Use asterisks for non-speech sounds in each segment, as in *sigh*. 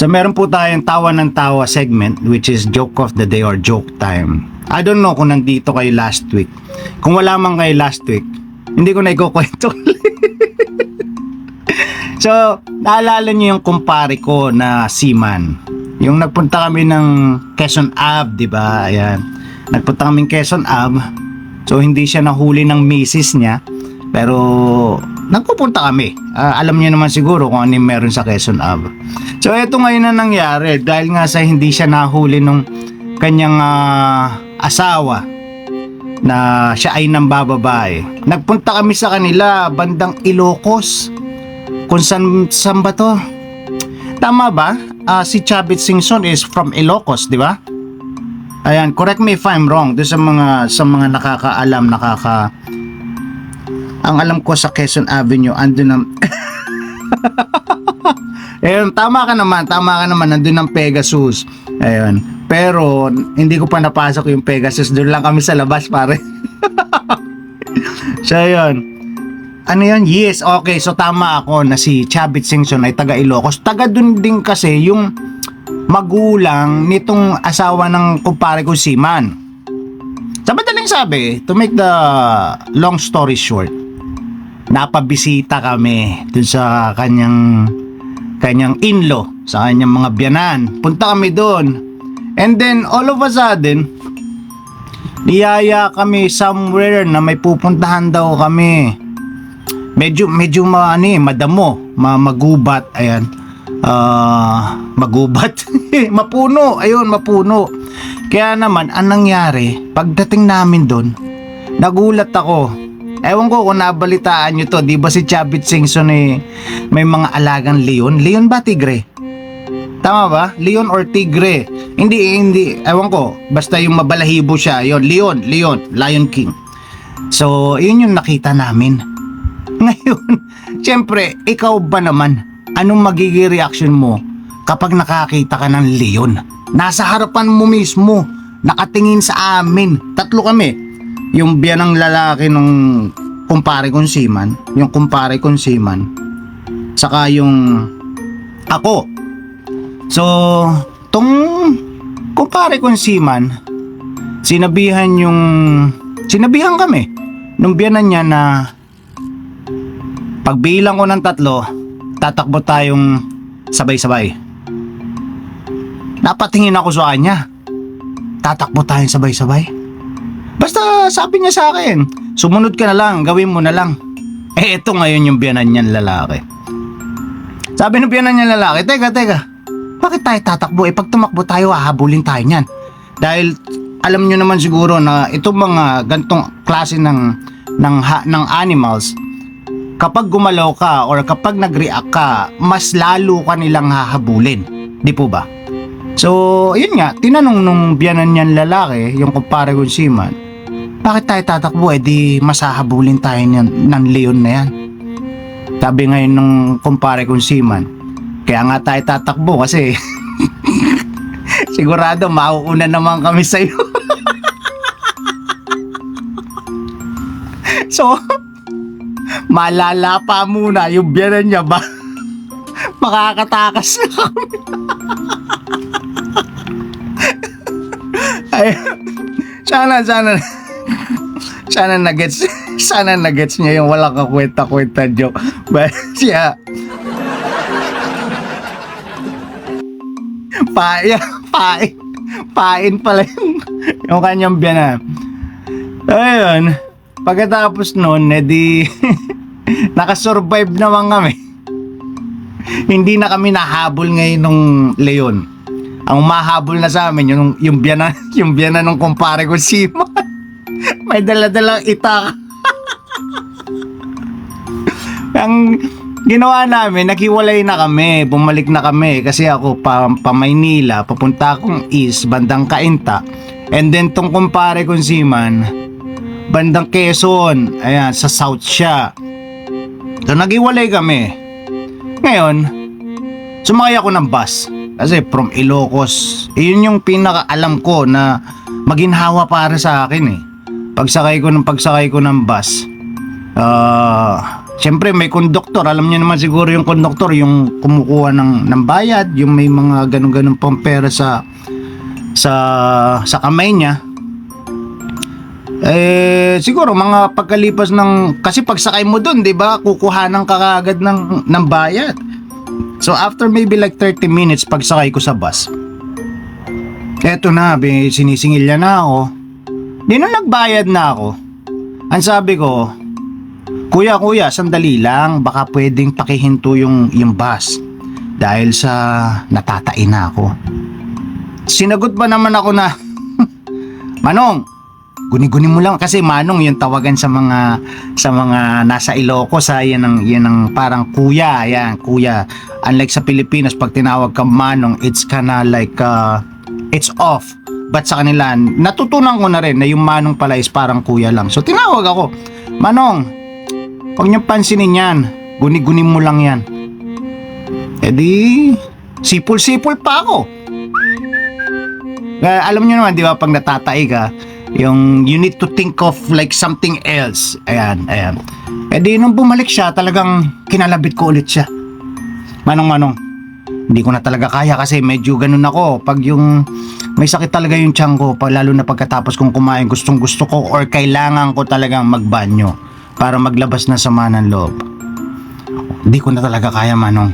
So meron po tayong tawa ng tawa segment which is joke of the day or joke time. I don't know kung nandito kayo last week. Kung wala man kayo last week, hindi ko na ikukwento *laughs* so, naalala niyo yung kumpare ko na seaman. Yung nagpunta kami ng Quezon Ave, di ba? Ayan. Nagpunta kami Quezon Ave. So, hindi siya nahuli ng misis niya. Pero, nagpupunta kami. Ah, alam niyo naman siguro kung ano meron sa Quezon Ave. So, ito ngayon na nangyari. Dahil nga sa hindi siya nahuli nung kanyang ah, asawa na siya ay nambababae. Nagpunta kami sa kanila bandang Ilocos. Kung saan, saan ba to? Tama ba? Ah, si Chavit Singson is from Ilocos, di ba? Ayan, correct me if I'm wrong. Doon sa mga sa mga nakakaalam, nakaka Ang alam ko sa Quezon Avenue, andun ang *laughs* Ayun, tama ka naman, tama ka naman, nandun ang Pegasus. Ayun. Pero, hindi ko pa napasok yung Pegasus. Doon lang kami sa labas, pare. *laughs* so, ayun. Ano yan? Yes, okay. So, tama ako na si Chavit Singson ay taga Ilocos. Taga dun din kasi yung magulang nitong asawa ng kumpare ko si Man. Sa madaling sabi, to make the long story short, napabisita kami dun sa kanyang kanyang inlo, sa kanyang mga biyanan. Punta kami doon. And then, all of a sudden, niyaya kami somewhere na may pupuntahan daw kami. Medyo, medyo ma, ano eh, madamo, ma, magubat, ayan. Ah, magubat. *laughs* mapuno, ayun, mapuno. Kaya naman, ang nangyari, pagdating namin doon, nagulat ako. Ewan ko kung nabalitaan nyo to, di ba si Chavit Singson eh, may mga alagang leon? Leon ba tigre? Tama ba? Leon or tigre? Hindi, hindi, ewan ko. Basta yung mabalahibo siya, yon Leon, Leon, Lion King. So, yun yung nakita namin. *laughs* Ngayon, syempre, ikaw ba naman, anong magiging reaction mo kapag nakakita ka ng leon? Nasa harapan mo mismo, nakatingin sa amin. Tatlo kami. Yung biyanang lalaki nung kumpare kong siman, yung kumpare kong siman, saka yung ako. So, tong kumpare kong siman, sinabihan yung, sinabihan kami, nung biyanan niya na pagbilang ko ng tatlo, tatakbo tayong sabay-sabay. Napatingin ako sa kanya. Tatakbo tayong sabay-sabay. Basta sabi niya sa akin, sumunod ka na lang, gawin mo na lang. *laughs* Eh ito ngayon yung biyanan niyan lalaki. Sabi ng biyanan niyan lalaki, teka, teka, bakit tayo tatakbo? Eh pag tumakbo tayo, hahabulin tayo niyan. Dahil alam niyo naman siguro na itong mga gantong klase ng, ng, ha, ng animals, kapag gumalaw ka or kapag nag-react ka, mas lalo ka nilang hahabulin. Di po ba? So, yun nga, tinanong nung biyanan niyan lalaki, yung kumpare kong siman, bakit tayo tatakbo? Eh di masahabulin tayo ng, ng leon na yan. Sabi ngayon nung kumpare kong siman, kaya nga tayo tatakbo kasi *laughs* sigurado mauuna naman kami sa'yo. *laughs* so, malala pa muna yung biyanan niya ba? *laughs* Makakatakas na kami. Ay, sana, sana, sana nagets, *laughs* sana nagets niya yung walang kakwenta-kwenta joke. *laughs* But siya, pain, pain, pain pala yung, *laughs* yung kanyang biyanan. Ayun, pagkatapos nun, edi, nakasurvive naman kami. Hindi na kami nahabol ngayon ng leon. Ang mahabol na sa amin, yung, yung biyanan, yung biyanan ng kumpare ko si May dala-dalang itak. Ang ginawa namin, nakiwalay na kami, bumalik na kami kasi ako pa, pa Maynila, papunta akong east, bandang Kainta. And then tong kumpare kong Siman, bandang Quezon, ayan, sa south siya. So nagiwalay kami. Ngayon, sumakay ako ng bus. Kasi from Ilocos, yun yung pinakaalam ko na maginhawa para sa akin eh. Pagsakay ko ng pagsakay ko ng bus, ah, Siyempre may konduktor, alam niyo naman siguro yung konduktor, yung kumukuha ng, ng bayad, yung may mga ganun-ganun pang pera sa sa sa kamay niya. Eh siguro mga pagkalipas ng kasi pagsakay mo doon, 'di ba? Kukuhanan ka kaagad ng ng bayad. So after maybe like 30 minutes pagsakay ko sa bus. Eto na, sinisingil niya na ako. Di nung nagbayad na ako. Ang sabi ko, Kuya, kuya, sandali lang. Baka pwedeng pakihinto yung, yung bus. Dahil sa natatain na ako. Sinagot ba naman ako na, *laughs* Manong, guni-guni mo lang kasi Manong yung tawagan sa mga sa mga nasa Ilocos ha, yan ang yan ang parang kuya, yan, kuya. Unlike sa Pilipinas pag tinawag ka Manong, it's kinda like uh, it's off. But sa kanila, natutunan ko na rin na yung Manong pala is parang kuya lang. So tinawag ako, Manong, Huwag niyong pansinin yan. Guni-guni mo lang yan. E di, sipol-sipol pa ako. Kaya alam niyo naman, di ba, pag natatay ka, yung you need to think of like something else. Ayan, ayan. E di, nung bumalik siya, talagang kinalabit ko ulit siya. Manong-manong, hindi ko na talaga kaya kasi medyo ganun ako. Pag yung may sakit talaga yung tiyan ko, lalo na pagkatapos kong kumain, gustong gusto ko or kailangan ko talagang magbanyo para maglabas na sama ng loob. Hindi ko na talaga kaya manong.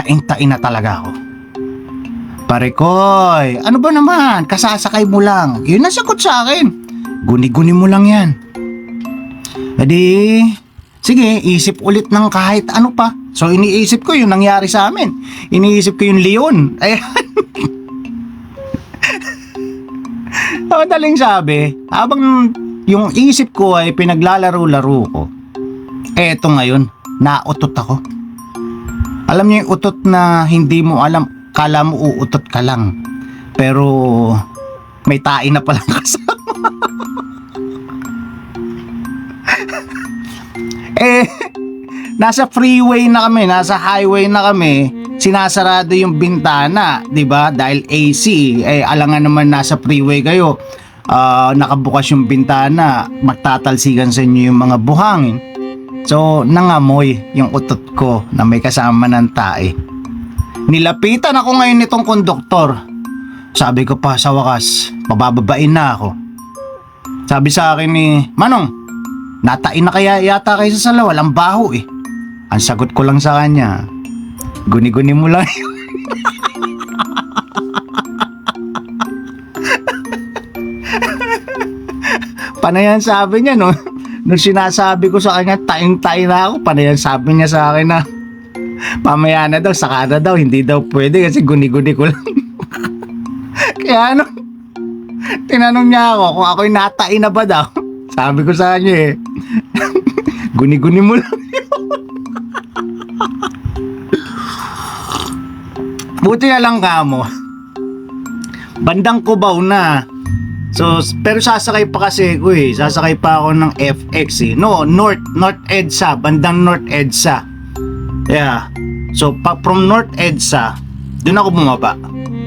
Tain-tain na talaga ako. Pare koy, ano ba naman? Kasasakay mo lang. Yun ang sa akin. Guni-guni mo lang yan. Edi, sige, isip ulit ng kahit ano pa. So iniisip ko yung nangyari sa amin. Iniisip ko yung leon. *laughs* Ayan. Madaling sabi, habang yung isip ko ay pinaglalaro-laro ko. Eto ngayon, nautot ako. Alam niyo yung utot na hindi mo alam, kala mo uutot ka lang. Pero may tain na palang *laughs* kasama. Eh, *laughs* nasa freeway na kami, nasa highway na kami, sinasarado yung bintana, 'di ba? Dahil AC, eh alangan naman nasa freeway kayo ah, nakabukas yung bintana, magtatalsikan sa inyo yung mga buhangin. So, nangamoy yung utot ko na may kasama ng tae. Nilapitan ako ngayon nitong konduktor. Sabi ko pa sa wakas, pabababain na ako. Sabi sa akin ni, Manong, natain na kaya yata kayo sa salaw, walang baho eh. Ang sagot ko lang sa kanya, guni-guni mo lang. *laughs* Panayan sabi niya, no? Nung sinasabi ko sa kanya, taing-taing na ako, panayan sabi niya sa akin na, mamaya na daw, saka na daw, hindi daw pwede kasi guni-guni ko lang. *laughs* Kaya ano, tinanong niya ako kung ako'y natain na ba daw. Sabi ko sa kanya eh, guni-guni mo lang. Buti na lang kamo. Bandang Cubao na. So, pero sasakay pa kasi ko eh. Sasakay pa ako ng FX eh. No, North, North EDSA. Bandang North EDSA. Yeah. So, pa, from North EDSA, doon ako bumaba.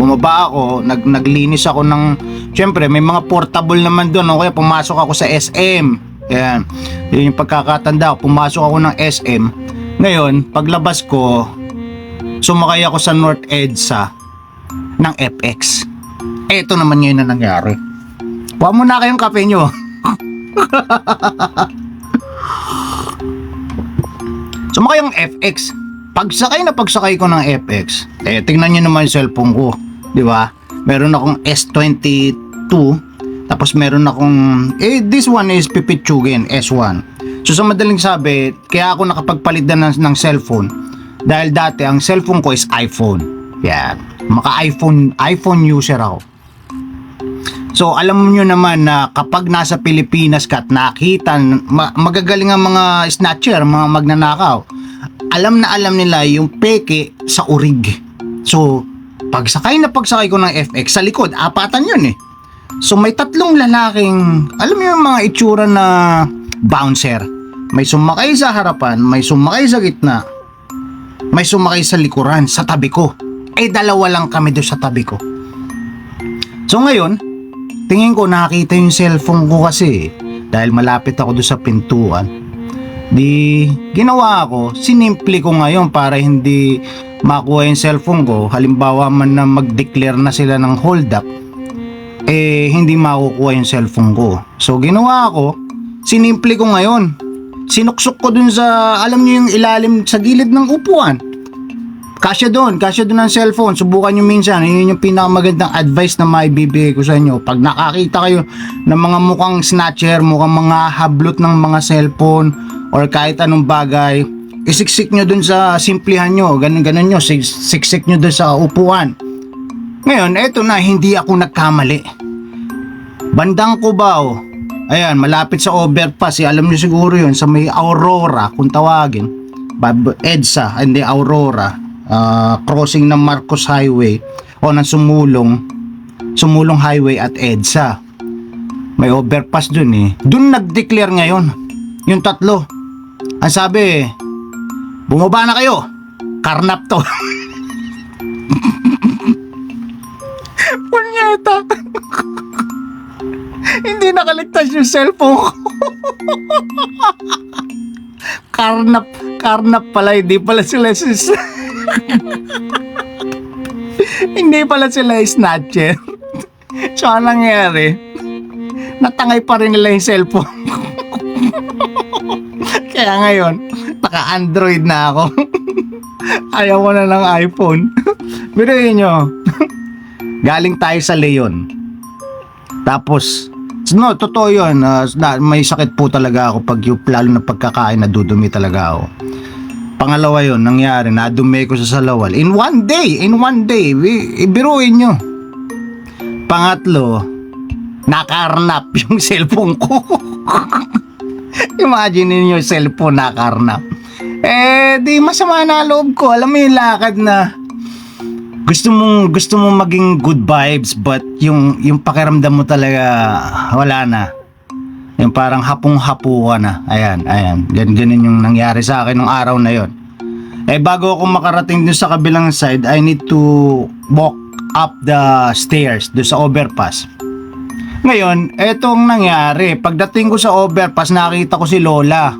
Bumaba ako, nag, naglinis ako ng, syempre, may mga portable naman doon. O kaya pumasok ako sa SM. Yan. Yun yung pagkakatanda ko. Pumasok ako ng SM. Ngayon, paglabas ko, sumakay ako sa North EDSA ng FX. Eto naman ngayon na nangyari. Huwag mo na kayong kape nyo. *laughs* Sumakay yung FX. Pagsakay na pagsakay ko ng FX, eh tingnan nyo naman yung cellphone ko. Di ba? Meron akong S22, tapos meron akong, eh this one is Pipitsugin S1. So sa madaling sabi, kaya ako nakapagpalit na ng, ng cellphone. Dahil dati ang cellphone ko is iPhone. Yan. Maka iPhone, iPhone user ako. So alam niyo naman na kapag nasa Pilipinas ka at nakita ma- magagaling ang mga snatcher, mga magnanakaw. Alam na alam nila yung peke sa urig. So pagsakay na pagsakay ko ng FX sa likod, apatan yun eh. So may tatlong lalaking, alam mo yung mga itsura na bouncer. May sumakay sa harapan, may sumakay sa gitna, may sumakay sa likuran, sa tabi ko. Eh dalawa lang kami doon sa tabi ko. So ngayon, tingin ko nakita yung cellphone ko kasi dahil malapit ako doon sa pintuan. Di ginawa ko, sinimple ko ngayon para hindi makuha yung cellphone ko. Halimbawa man na mag-declare na sila ng hold up, eh hindi makukuha yung cellphone ko. So ginawa ko, sinimple ko ngayon. Sinuksok ko dun sa, alam niyo yung ilalim sa gilid ng upuan. Kasya doon, kasya doon ang cellphone. Subukan nyo minsan. Yun yung pinakamagandang advice na maibibigay ko sa inyo. Pag nakakita kayo ng mga mukhang snatcher, mukhang mga hablot ng mga cellphone, or kahit anong bagay, isiksik nyo doon sa simplihan nyo. Ganun, ganun nyo. Siksik nyo doon sa upuan. Ngayon, eto na, hindi ako nagkamali. Bandang Cubao. Ayan, malapit sa overpass. Eh, alam niyo siguro yun, sa may Aurora, kung tawagin. EDSA, hindi Aurora. Ah, crossing ng Marcos Highway o ng Sumulong. Sumulong Highway at EDSA. May overpass dun eh. Dun nag-declare ngayon. Yung tatlo. Ang sabi, bumaba na kayo. Karnap to. Punyeta. Hindi nakaligtas yung cellphone ko. karnap, karnap pala, hindi pala sila sis. hindi pala sila snatcher. so, anong nangyari? Natangay pa rin nila yung cellphone. Kaya ngayon, naka-Android na ako. *laughs* Ayaw ko na ng iPhone. *laughs* Biruin nyo. *laughs* Galing tayo sa Leon. Tapos, no, totoo yun. ah, na, may sakit po talaga ako pag yung lalo na pagkakain, nadudumi talaga ako. Pangalawa yun, nangyari, nadumi ko sa salawal. In one day, in one day, i- ibiruin nyo. Pangatlo, nakarnap yung cellphone ko. Imagine niyo yung cellphone nakarnap. Eh, di masama na loob ko. Alam mo yung lakad na gusto mong gusto mong maging good vibes but yung yung pakiramdam mo talaga wala na. Yung parang hapong-hapo ka na. Ayan, ayan. Gan ganun yung nangyari sa akin nung araw na yon. Eh bago ako makarating dun sa kabilang side, I need to walk up the stairs do sa overpass. Ngayon, etong nangyari, pagdating ko sa overpass, nakita ko si Lola.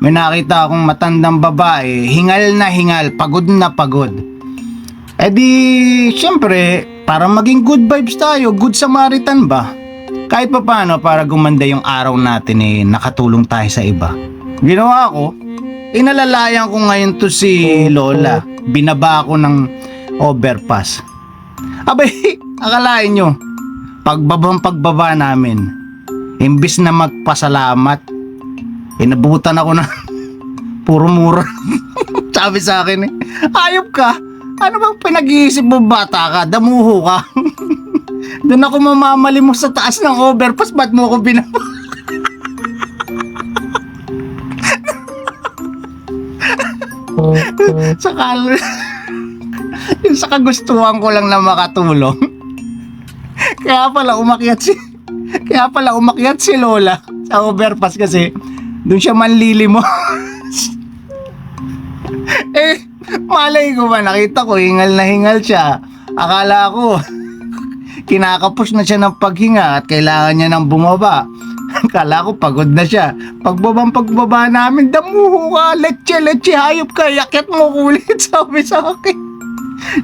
May nakita akong matandang babae, hingal na hingal, pagod na pagod. Eh di, syempre, para maging good vibes tayo, good Samaritan ba? Kahit pa paano, para gumanda yung araw natin eh, nakatulong tayo sa iba. Ginawa ko, inalalayan ko ngayon to si Lola. Binaba ko ng overpass. Abay, *laughs* akalain nyo, pagbabang pagbaba namin, imbis na magpasalamat, inabutan ako ng *laughs* puro mura. *laughs* Sabi sa akin eh, ayop ka, ano bang pinag-iisip mo bata ka, damuho ka. *laughs* Doon ako mamamali mo sa taas ng overpass, ba't mo ako binaba? sa kal yung sa kagustuhan ko lang na makatulong. Kaya pala umakyat si *laughs* Kaya pala umakyat si Lola sa overpass kasi doon siya manlilimo. *laughs* eh, malay ko ba nakita ko hingal na hingal siya. Akala ko *laughs* kinakapos na siya ng paghinga at kailangan niya nang bumaba. Akala ko pagod na siya. Pagbabang pagbaba namin, damuho ka, leche, leche, hayop ka, yakit mo kulit, sabi sa akin.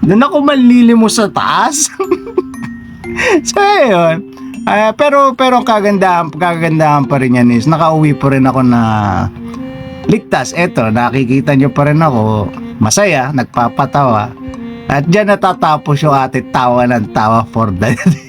Doon ako manlilimo sa taas. *laughs* so, ayun. Ah, pero pero kagandahan, kagandahan pa rin yan is nakauwi pa rin ako na ligtas. Eto, nakikita nyo pa rin ako masaya, nagpapatawa. At dyan natatapos yung ate tawa ng tawa for the *laughs* day.